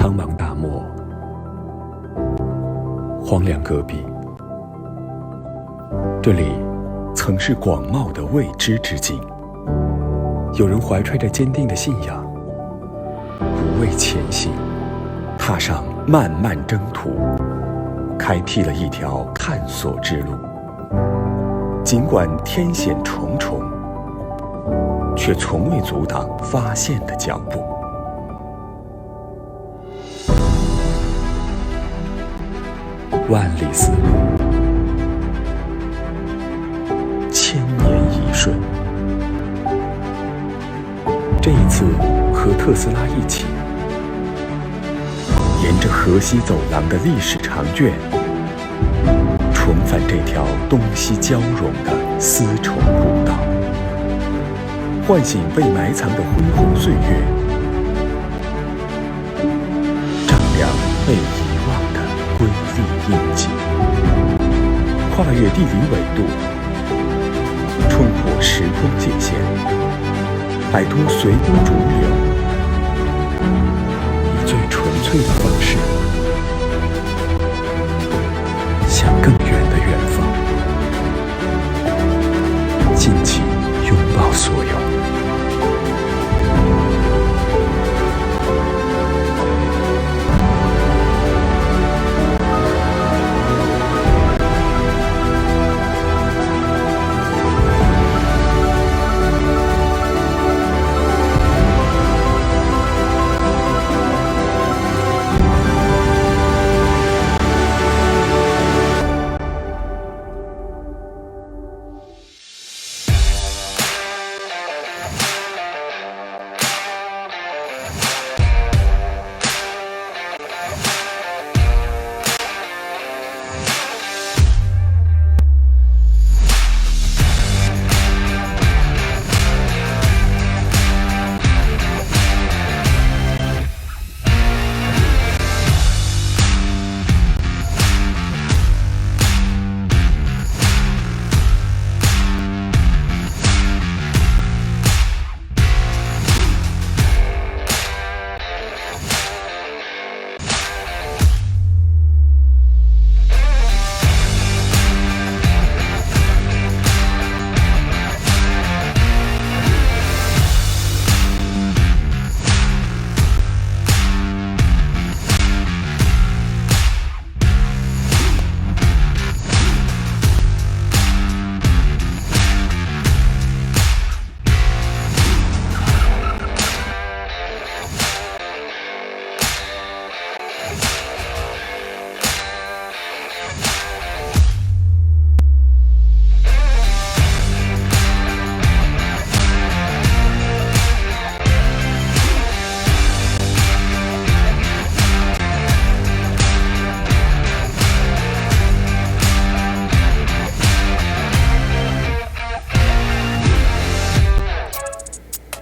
苍茫大漠，荒凉戈壁，这里曾是广袤的未知之境。有人怀揣着坚定的信仰，无畏前行，踏上漫漫征途，开辟了一条探索之路。尽管天险重重，却从未阻挡发现的脚步。万里丝路，千年一瞬。这一次，和特斯拉一起，沿着河西走廊的历史长卷，重返这条东西交融的丝绸古道，唤醒被埋藏的恢宏岁月，跨越地理纬度，冲破时空界限。摆脱随波逐流，以最纯粹的方式，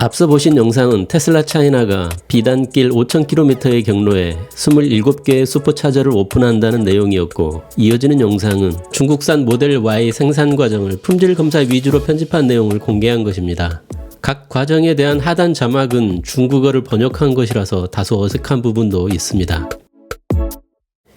앞서 보신 영상은 테슬라 차이나가 비단길 5,000km의 경로에 27개의 슈퍼차저를 오픈한다는 내용이었고 이어지는 영상은 중국산 모델 Y 생산 과정을 품질 검사 위주로 편집한 내용을 공개한 것입니다. 각 과정에 대한 하단 자막은 중국어를 번역한 것이라서 다소 어색한 부분도 있습니다.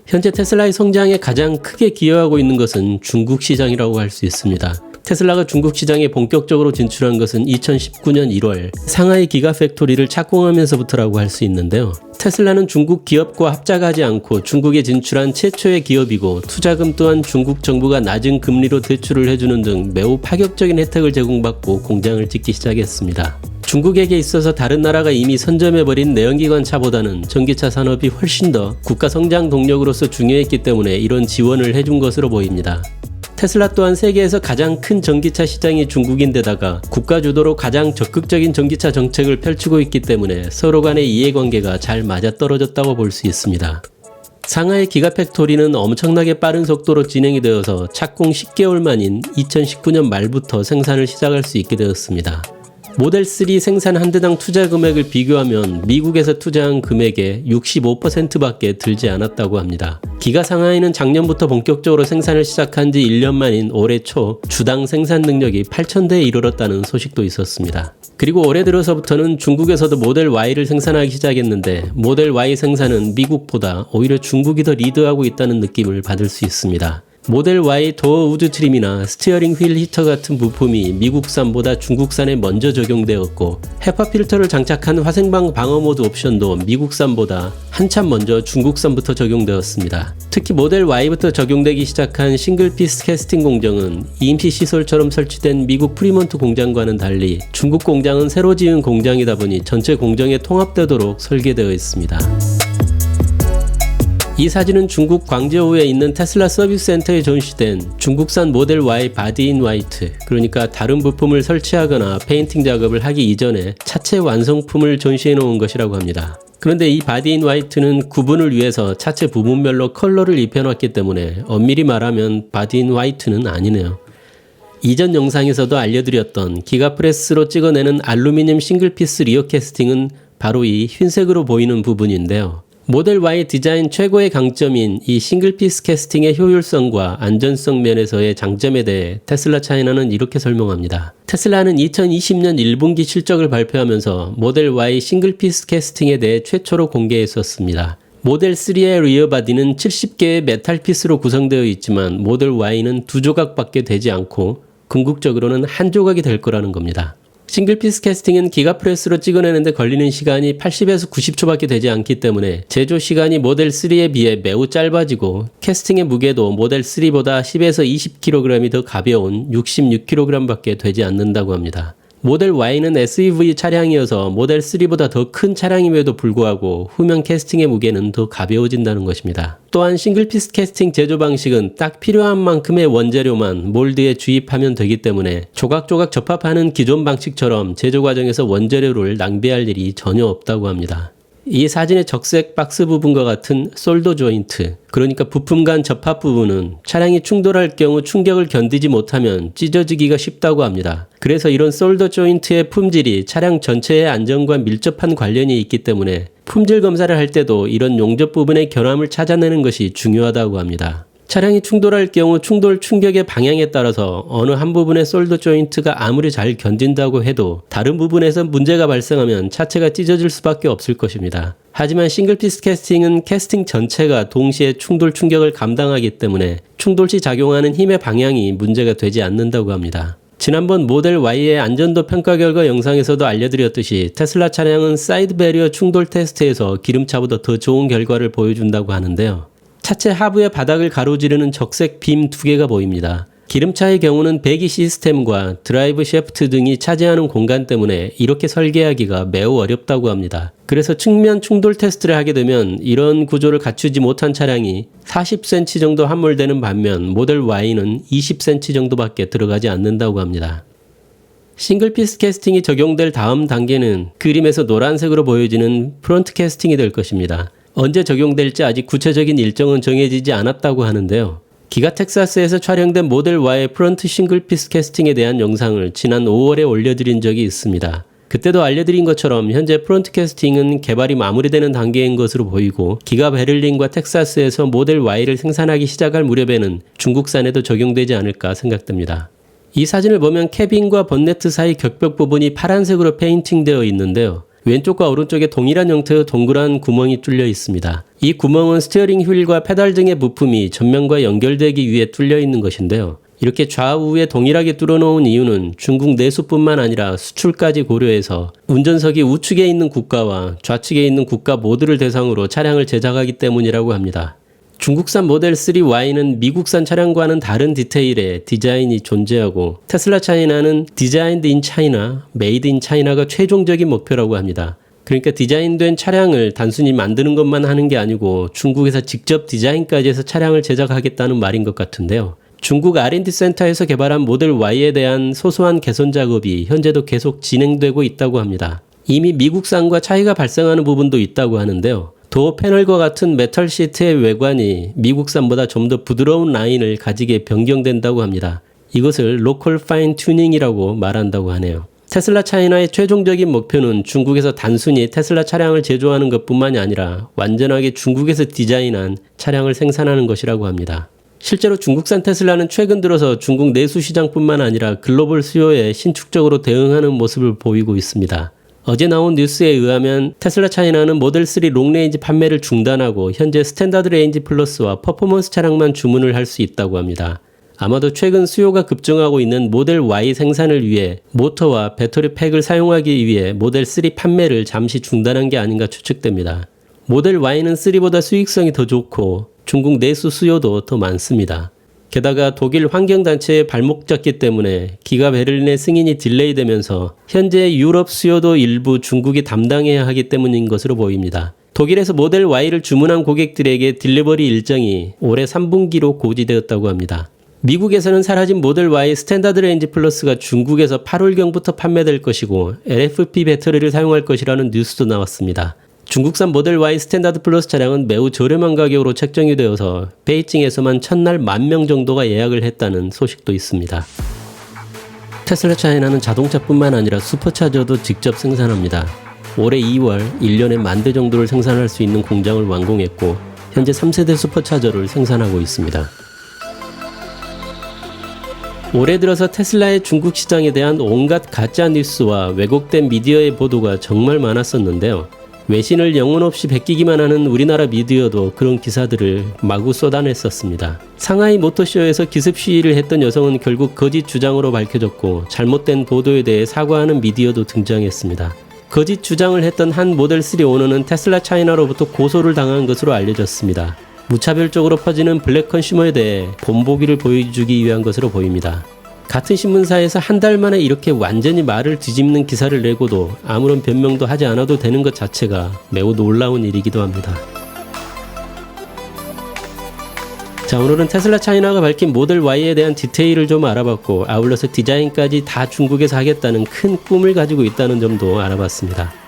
현재 테슬라의 성장에 가장 크게 기여하고 있는 것은 중국 시장이라고 할 수 있습니다. 테슬라가 중국 시장에 본격적으로 진출한 것은 2019년 1월 상하이 기가팩토리를 착공하면서부터라고 할 수 있는데요. 테슬라는 중국 기업과 합작하지 않고 중국에 진출한 최초의 기업이고 투자금 또한 중국 정부가 낮은 금리로 대출을 해주는 등 매우 파격적인 혜택을 제공받고 공장을 짓기 시작했습니다. 중국에게 있어서 다른 나라가 이미 선점해버린 내연기관 차보다는 전기차 산업이 훨씬 더 국가 성장 동력으로서 중요했기 때문에 이런 지원을 해준 것으로 보입니다. 테슬라 또한 세계에서 가장 큰 전기차 시장이 중국인데다가 국가 주도로 가장 적극적인 전기차 정책을 펼치고 있기 때문에 서로 간의 이해관계가 잘 맞아떨어졌다고 볼 수 있습니다. 상하이 기가팩토리는 엄청나게 빠른 속도로 진행이 되어서 착공 10개월 만인 2019년 말부터 생산을 시작할 수 있게 되었습니다. 모델 3 생산 한 대당 투자 금액을 비교하면 미국에서 투자한 금액의 65%밖에 들지 않았다고 합니다. 기가 상하이는 작년부터 본격적으로 생산을 시작한 지 1년 만인 올해 초 주당 생산 능력이 8,000대에 이르렀다는 소식도 있었습니다. 그리고 올해 들어서부터는 중국에서도 모델 Y를 생산하기 시작했는데 모델 Y 생산은 미국보다 오히려 중국이 더 리드하고 있다는 느낌을 받을 수 있습니다. 모델 Y 도어 우드 트림이나 스티어링 휠 히터 같은 부품이 미국산보다 중국산에 먼저 적용되었고 헤파 필터를 장착한 화생방 방어 모드 옵션도 미국산보다 한참 먼저 중국산부터 적용되었습니다. 특히 모델 Y부터 적용되기 시작한 싱글 피스 캐스팅 공정은 임시 시설처럼 설치된 미국 프리먼트 공장과는 달리 중국 공장은 새로 지은 공장이다 보니 전체 공정에 통합되도록 설계되어 있습니다. 이 사진은 중국 광저우에 있는 테슬라 서비스 센터에 전시된 중국산 모델 Y 바디인 화이트 그러니까 다른 부품을 설치하거나 페인팅 작업을 하기 이전에 차체 완성품을 전시해 놓은 것이라고 합니다. 그런데 이 바디인 화이트는 구분을 위해서 차체 부분별로 컬러를 입혀놨기 때문에 엄밀히 말하면 바디인 화이트는 아니네요. 이전 영상에서도 알려드렸던 기가프레스로 찍어내는 알루미늄 싱글피스 리어 캐스팅은 바로 이 흰색으로 보이는 부분인데요. 모델 Y 디자인 최고의 강점인 이 싱글피스 캐스팅의 효율성과 안전성 면에서의 장점에 대해 테슬라 차이나는 이렇게 설명합니다. 테슬라는 2020년 1분기 실적을 발표하면서 모델 Y 싱글피스 캐스팅에 대해 최초로 공개했었습니다. 모델 3의 리어 바디는 70개의 메탈 피스로 구성되어 있지만 모델 Y는 두 조각밖에 되지 않고 궁극적으로는 한 조각이 될 거라는 겁니다. 싱글 피스 캐스팅은 기가프레스로 찍어내는데 걸리는 시간이 80에서 90초밖에 되지 않기 때문에 제조 시간이 모델 3에 비해 매우 짧아지고 캐스팅의 무게도 모델 3보다 10에서 20kg이 더 가벼운 66kg밖에 되지 않는다고 합니다. 모델 Y는 SUV 차량이어서 모델 3보다 더 큰 차량임에도 불구하고 후면 캐스팅의 무게는 더 가벼워진다는 것입니다. 또한 싱글 피스 캐스팅 제조 방식은 딱 필요한 만큼의 원재료만 몰드에 주입하면 되기 때문에 조각조각 접합하는 기존 방식처럼 제조 과정에서 원재료를 낭비할 일이 전혀 없다고 합니다. 이 사진의 적색 박스 부분과 같은 솔더 조인트, 그러니까 부품 간 접합 부분은 차량이 충돌할 경우 충격을 견디지 못하면 찢어지기가 쉽다고 합니다. 그래서 이런 솔더 조인트의 품질이 차량 전체의 안전과 밀접한 관련이 있기 때문에 품질 검사를 할 때도 이런 용접 부분의 결함을 찾아내는 것이 중요하다고 합니다. 차량이 충돌할 경우 충돌 충격의 방향에 따라서 어느 한 부분의 솔더 조인트가 아무리 잘 견딘다고 해도 다른 부분에서 문제가 발생하면 차체가 찢어질 수밖에 없을 것입니다. 하지만 싱글 피스 캐스팅은 캐스팅 전체가 동시에 충돌 충격을 감당하기 때문에 충돌 시 작용하는 힘의 방향이 문제가 되지 않는다고 합니다. 지난번 모델 Y의 안전도 평가 결과 영상에서도 알려드렸듯이 테슬라 차량은 사이드 베리어 충돌 테스트에서 기름차보다 더 좋은 결과를 보여준다고 하는데요. 차체 하부의 바닥을 가로지르는 적색 빔 두 개가 보입니다. 기름차의 경우는 배기 시스템과 드라이브 셰프트 등이 차지하는 공간 때문에 이렇게 설계하기가 매우 어렵다고 합니다. 그래서 측면 충돌 테스트를 하게 되면 이런 구조를 갖추지 못한 차량이 40cm 정도 함몰되는 반면 모델 Y는 20cm 정도밖에 들어가지 않는다고 합니다. 싱글 피스 캐스팅이 적용될 다음 단계는 그림에서 노란색으로 보여지는 프론트 캐스팅이 될 것입니다. 언제 적용될지 아직 구체적인 일정은 정해지지 않았다고 하는데요. 기가 텍사스에서 촬영된 모델 Y의 프런트 싱글 피스 캐스팅에 대한 영상을 지난 5월에 올려드린 적이 있습니다. 그때도 알려드린 것처럼 현재 프론트 캐스팅은 개발이 마무리되는 단계인 것으로 보이고 기가 베를린과 텍사스에서 모델 Y를 생산하기 시작할 무렵에는 중국산에도 적용되지 않을까 생각됩니다. 이 사진을 보면 캐빈과 번네트 사이 격벽 부분이 파란색으로 페인팅되어 있는데요. 왼쪽과 오른쪽에 동일한 형태의 동그란 구멍이 뚫려 있습니다. 이 구멍은 스티어링 휠과 페달 등의 부품이 전면과 연결되기 위해 뚫려 있는 것인데요. 이렇게 좌우에 동일하게 뚫어놓은 이유는 중국 내수뿐만 아니라 수출까지 고려해서 운전석이 우측에 있는 국가와 좌측에 있는 국가 모두를 대상으로 차량을 제작하기 때문이라고 합니다. 중국산 모델 3Y는 미국산 차량과는 다른 디테일의 디자인이 존재하고 테슬라 차이나는 디자인드 인 차이나, 메이드 인 차이나가 최종적인 목표라고 합니다. 그러니까 디자인된 차량을 단순히 만드는 것만 하는 게 아니고 중국에서 직접 디자인까지 해서 차량을 제작하겠다는 말인 것 같은데요. 중국 R&D 센터에서 개발한 모델 Y에 대한 소소한 개선 작업이 현재도 계속 진행되고 있다고 합니다. 이미 미국산과 차이가 발생하는 부분도 있다고 하는데요. 도어 패널과 같은 메탈 시트의 외관이 미국산보다 좀 더 부드러운 라인을 가지게 변경된다고 합니다. 이것을 로컬 파인 튜닝이라고 말한다고 하네요. 테슬라 차이나의 최종적인 목표는 중국에서 단순히 테슬라 차량을 제조하는 것 뿐만이 아니라 완전하게 중국에서 디자인한 차량을 생산하는 것이라고 합니다. 실제로 중국산 테슬라는 최근 들어서 중국 내수 시장뿐만 아니라 글로벌 수요에 신축적으로 대응하는 모습을 보이고 있습니다. 어제 나온 뉴스에 의하면 테슬라 차이나는 모델 3 롱레인지 판매를 중단하고 현재 스탠다드 레인지 플러스와 퍼포먼스 차량만 주문을 할 수 있다고 합니다. 아마도 최근 수요가 급증하고 있는 모델 Y 생산을 위해 모터와 배터리 팩을 사용하기 위해 모델 3 판매를 잠시 중단한 게 아닌가 추측됩니다. 모델 Y는 3보다 수익성이 더 좋고 중국 내수 수요도 더 많습니다. 게다가 독일 환경단체의 발목 잡기 때문에 기가 베를린의 승인이 딜레이되면서 현재 유럽 수요도 일부 중국이 담당해야 하기 때문인 것으로 보입니다. 독일에서 모델 Y를 주문한 고객들에게 딜리버리 일정이 올해 3분기로 고지되었다고 합니다. 미국에서는 사라진 모델 Y 스탠다드 레인지 플러스가 중국에서 8월경부터 판매될 것이고 LFP 배터리를 사용할 것이라는 뉴스도 나왔습니다. 중국산 모델 Y 스탠다드 플러스 차량은 매우 저렴한 가격으로 책정이 되어서 베이징에서만 첫날 만 명 정도가 예약을 했다는 소식도 있습니다. 테슬라 차이나는 자동차뿐만 아니라 슈퍼차저도 직접 생산합니다. 올해 2월 1년에 만 대 정도를 생산할 수 있는 공장을 완공했고 현재 3세대 슈퍼차저를 생산하고 있습니다. 올해 들어서 테슬라의 중국 시장에 대한 온갖 가짜 뉴스와 왜곡된 미디어의 보도가 정말 많았었는데요. 외신을 영혼 없이 베끼기만 하는 우리나라 미디어도 그런 기사들을 마구 쏟아냈었습니다. 상하이 모터쇼에서 기습 시위를 했던 여성은 결국 거짓 주장으로 밝혀졌고 잘못된 보도에 대해 사과하는 미디어도 등장했습니다. 거짓 주장을 했던 한 모델 3 오너는 테슬라 차이나로부터 고소를 당한 것으로 알려졌습니다. 무차별적으로 퍼지는 블랙 컨슈머에 대해 본보기를 보여주기 위한 것으로 보입니다. 같은 신문사에서 한 달 만에 이렇게 완전히 말을 뒤집는 기사를 내고도 아무런 변명도 하지 않아도 되는 것 자체가 매우 놀라운 일이기도 합니다. 자, 오늘은 테슬라 차이나가 밝힌 모델 Y에 대한 디테일을 좀 알아봤고, 아울러서 디자인까지 다 중국에서 하겠다는 큰 꿈을 가지고 있다는 점도 알아봤습니다.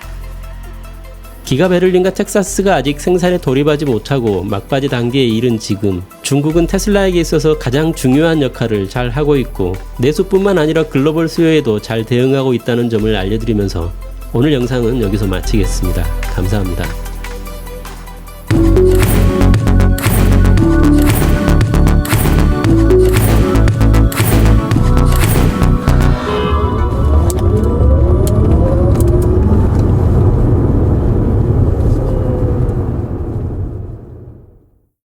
기가 베를린과 텍사스가 아직 생산에 돌입하지 못하고 막바지 단계에 이른 지금 중국은 테슬라에게 있어서 가장 중요한 역할을 잘 하고 있고 내수뿐만 아니라 글로벌 수요에도 잘 대응하고 있다는 점을 알려드리면서 오늘 영상은 여기서 마치겠습니다. 감사합니다.